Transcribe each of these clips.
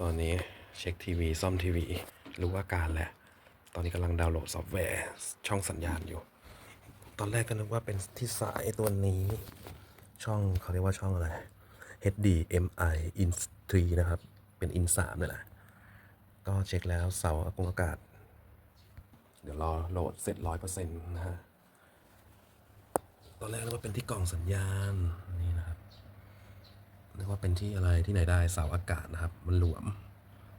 ตอนนี้เช็คทีวีซ่อมทีวี รู้อาการแล้ว ตอนนี้กำลังดาวน์โหลดซอฟต์แวร์ช่องสัญญาณอยู่ ตอนแรกก็นึกว่าเป็นที่สายตัวนี้ ช่องเขาเรียกว่าช่องอะไร HDMI in 3นะครับ เป็น in 3เลยแหละ ก็เช็คแล้วเสาอากงอากาศ เดี๋ยวรอโหลดเสร็จร้อยเปอร์เซ็นต์นะฮะ ตอนแรกนึกว่าเป็นที่กล่องสัญญาณ นึกว่าเป็นที่อะไรที่ไหนได้เสาอากาศนะครับ มันหลวม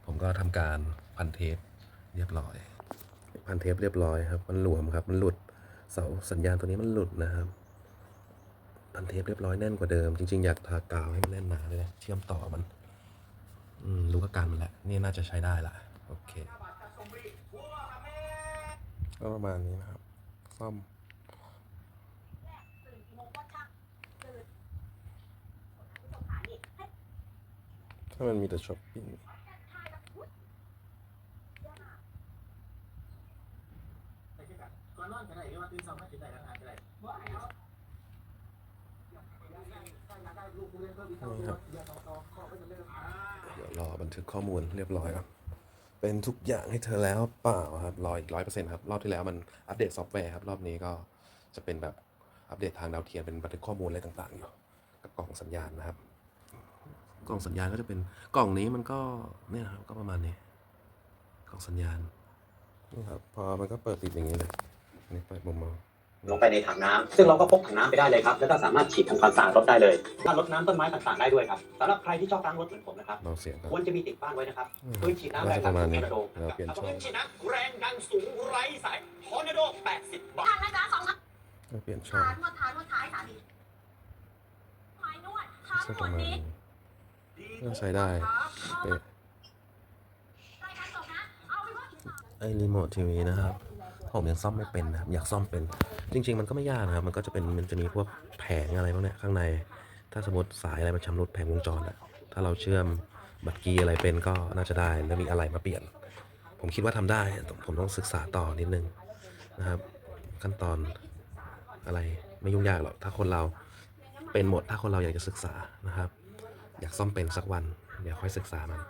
ผมก็ทำการพันเทปเรียบร้อย พันเทปเรียบร้อยครับ มันหลวมครับ มันหลุดเสาสัญญาณตัวนี้มันหลุดนะครับ พันเทปเรียบร้อยแน่นกว่าเดิม จริง ๆ อยากทากาวให้มันแน่นหนาเลยนะเชื่อมต่อมันรู้อาการมันแล้วนี่น่าจะใช้ได้ละโอเคก็ประมาณนี้นะครับ ซ่อม ถ้ามันมีแต่ช้อปปิ้งก่อนนอนก็ได้หรือว่าตื่นเช้ามากินได้ก็ทานก็ได้นี่ครับเดี๋ยวรอบันทึกข้อมูลเรียบร้อยครับ เป็นทุกอย่างให้เธอแล้วเปล่าครับรออีกร้อยเปอร์เซ็นต์ครับ รอบที่แล้วมันอัปเดตซอฟต์แวร์ครับ รอบนี้ก็จะเป็นแบบอัปเดตทางดาวเทียมเป็นบันทึกข้อมูลอะไรต่างๆอยู่กับกล่องสัญญาณนะครับ กล่องสัญญาณก็จะเป็นกล่องนี้มันก็เนี่ยครับก็ประมาณนี้กล่องสัญญาณนี่ครับพอมันก็เปิดปิดอย่างนี้เลยอันนี่เปิดมุมมองลงไปในถังน้ำซึ่งเราก็พกถังน้ำไปได้เลยครับ แล้วก็สามารถฉีดทำความสะอาดรถได้เลยถ้ารดน้ำต้นไม้ต่างๆได้ด้วยครับสำหรับใครที่ชอบล้างรถเหมือนผมนะครับเบาเสียงครับควรจะมีติดบ้านไว้นะครับอืมปืนฉีดน้ำแรงน่าจะดัประมาณนี้ทอร์นาโดเราเปลี่ยนช่องปืนฉีดน้ำแรงดันสูงไร้สายทอร์นาโด 80 บาททานนะจ๊ะสองพันก็เปลี่ยนช่องขานวดเท้านวดท้ายสามีไม้นวดทั้งสักหปมระดมาณนี้ นี้ก็ใช้ได้เป๊ะรายการจบนะเอาไปว่าอีกสามไอ้รีโมททีวีนะครับ ผมยังซ่อมไม่เป็นนะครับ อยากซ่อมเป็น จริง ๆ มันก็ไม่ยากนะครับ มันก็จะเป็น มันจะมีพวกแผงอะไรพวกเนี้ยข้างใน ถ้าสมมติสายอะไรมันชำรุดแผงวงจรอะถ้าเราเชื่อมบัตรกีอะไรเป็นก็น่าจะได้ แล้วมีอะไรมาเปลี่ยน ผมคิดว่าทำได้ ผมต้องศึกษาต่อนิดนึงนะครับ ขั้นตอนอะไรไม่ยุ่งยากหรอก ถ้าคนเราเป็นหมด ถ้าคนเราอยากจะศึกษานะครับ อยากซ่อมเป็นสักวัน เดี๋ยวค่อยศึกษามัน